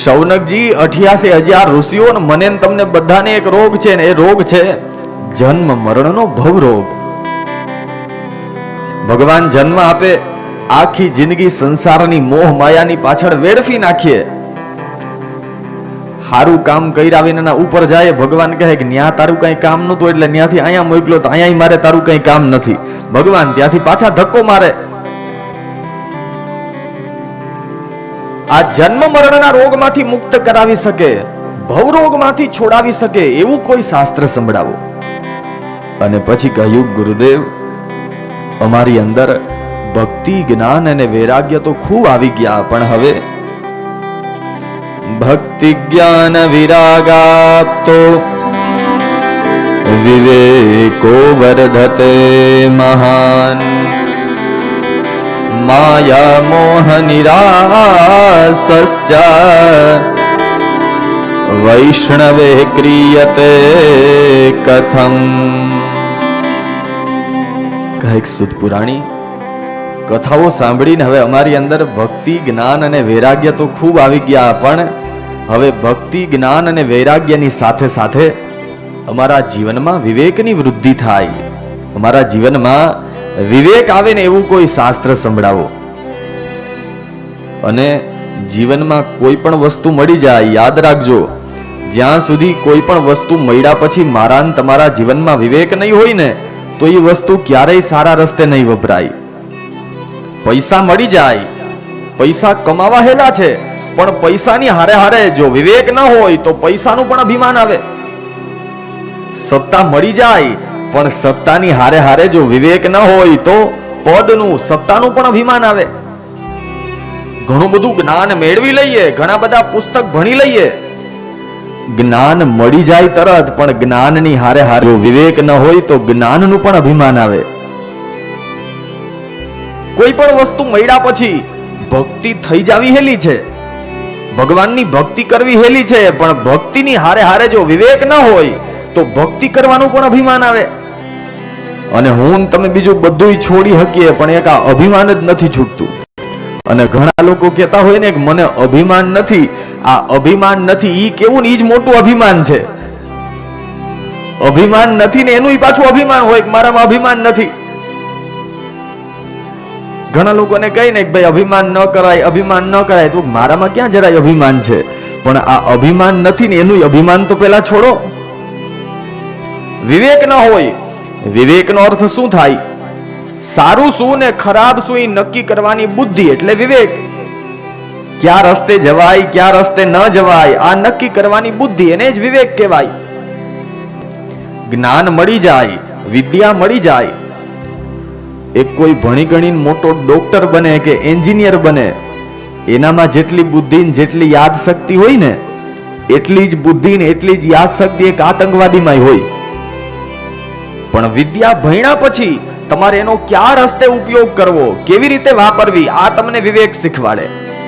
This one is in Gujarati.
શૌનકજી, અઠ્યાસી હજાર ઋષિઓ મને તમને બધાને એક રોગ છે ને એ રોગ છે જન્મ મરણનો ભવ રોગ. ભગવાન જન્મ આપે, આખી જિંદગી સંસારની મોહ માયાની પાછળ વેડફી નાખીએ. સારું કામ કર્યા વિના ઉપર જાય, ભગવાન કહે કે ન્યા તારું કઈ કામ નતું એટલે ન્યાથી અહીંયા મોકલો તો અહીંયા મારે તારું કઈ કામ નથી. ભગવાન ત્યાંથી પાછા ધક્કો મારે. આ જન્મ મરણના રોગમાંથી મુક્ત કરાવી શકે, ભવરોગમાંથી છોડાવી શકે એવું કોઈ શાસ્ત્ર સંભળાવો. અને પછી કહ્યું, ગુરુદેવ, અમારી અંદર ભક્તિ, જ્ઞાન અને વૈરાગ્ય તો ખૂબ આવી ગયા, પણ હવે ભક્તિ, જ્ઞાન, વિરાગાતો વિવેકો વર્ધતે મહાન. નિરાસશ્ચ વૈષ્ણવે ક્રિયતે કથમ કહેક સુત પુરાણી કથાઓ સાંભળીને હવે અમારી અંદર ભક્તિ જ્ઞાન અને વૈરાગ્ય તો ખૂબ આવી ગયા પણ હવે ભક્તિ જ્ઞાન અને વૈરાગ્યની સાથે સાથે અમારા જીવનમાં વિવેકની વૃદ્ધિ થાય અમારા જીવનમાં વિવેક આવે ને એવું કોઈ શાસ્ત્ર સંભળાવો. અને જીવનમાં કોઈ પણ વસ્તુ મળી જાય, યાદ રાખજો. જ્યાં સુધી કોઈ પણ વસ્તુ મળ્યા પછી મારા તમારા જીવનમાં વિવેક નહીં હોય ને, તો એ વસ્તુ ક્યારેય સારા રસ્તે નહીં વપરાય. પૈસા મળી જાય. પૈસા કમાવા હેલા છે, પણ પૈસાની હારે હારે જો વિવેક ન હોય તો પૈસાનું પણ અભિમાન આવે. સત્તા મળી જાય પણ સત્તાની હારે હારે જો વિવેક ન હોય તો પદનું સત્તાનું પણ અભિમાન આવે. ઘણું બધું જ્ઞાન મેળવી લઈએ, ઘણા બધા પુસ્તક ભણી લઈએ. જ્ઞાન મળી જાય તરત, પણ જ્ઞાનની હારે હારે જો વિવેક ન હોય તો જ્ઞાનનું પણ અભિમાન આવે. કોઈ પણ વસ્તુ મળ્યા પછી ભક્તિ થઈ જાવી હેલી છે. ભગવાનની ભક્તિ કરવી હેલી છે, પણ ભક્તિની હારે હારે જો વિવેક ન હોય તો ભક્તિ કરવાનું પણ અભિમાન આવે. અને હું તમે બીજું બધું છોડી શકીએ, પણ એક આ અભિમાન જ નથી છૂટતું. અને ઘણા લોકો કહેતા હોય ને કે મને અભિમાન નથી, આ અભિમાન નથી, ઈ કેવું ઈ જ મોટું અભિમાન છે. અભિમાન નથી ને એનું પાછું અભિમાન હોય મારામાં અભિમાન નથી. ઘણા લોકોને કહી ને કે ભાઈ, અભિમાન ન કરાય, અભિમાન ન કરાય. તો મારામાં ક્યાં જરાય અભિમાન છે? પણ આ અભિમાન નથી ને એનું અભિમાન તો પેલા છોડો. વિવેક ન હોય વિવેકનો અર્થ શું થાય? સારું શું ને ખરાબ શું એ નક્કી કરવાની બુદ્ધિ એટલે વિવેક. ક્યાં રસ્તે જવાય, ક્યાં રસ્તે ન જવાય, આ નક્કી કરવાની બુદ્ધિ એને જ વિવેક કહેવાય. જ્ઞાન મળી જાય, વિદ્યા મળી જાય. એક કોઈ ભણી ગણીને મોટો ડોક્ટર બને કે એન્જિનિયર બને, એનામાં જેટલી બુદ્ધિ જેટલી યાદશક્તિ હોય ને, એટલી જ બુદ્ધિ ને એટલી જ યાદશક્તિ એક આતંકવાદીમાં હોય. પણ વિદ્યા ભણ્યા પછી તમારે એનો ક્યાં રસ્તે ઉપયોગ કરવો? કેવી રીતે વાપરવી? આ તમને વિવેક શીખવાડે.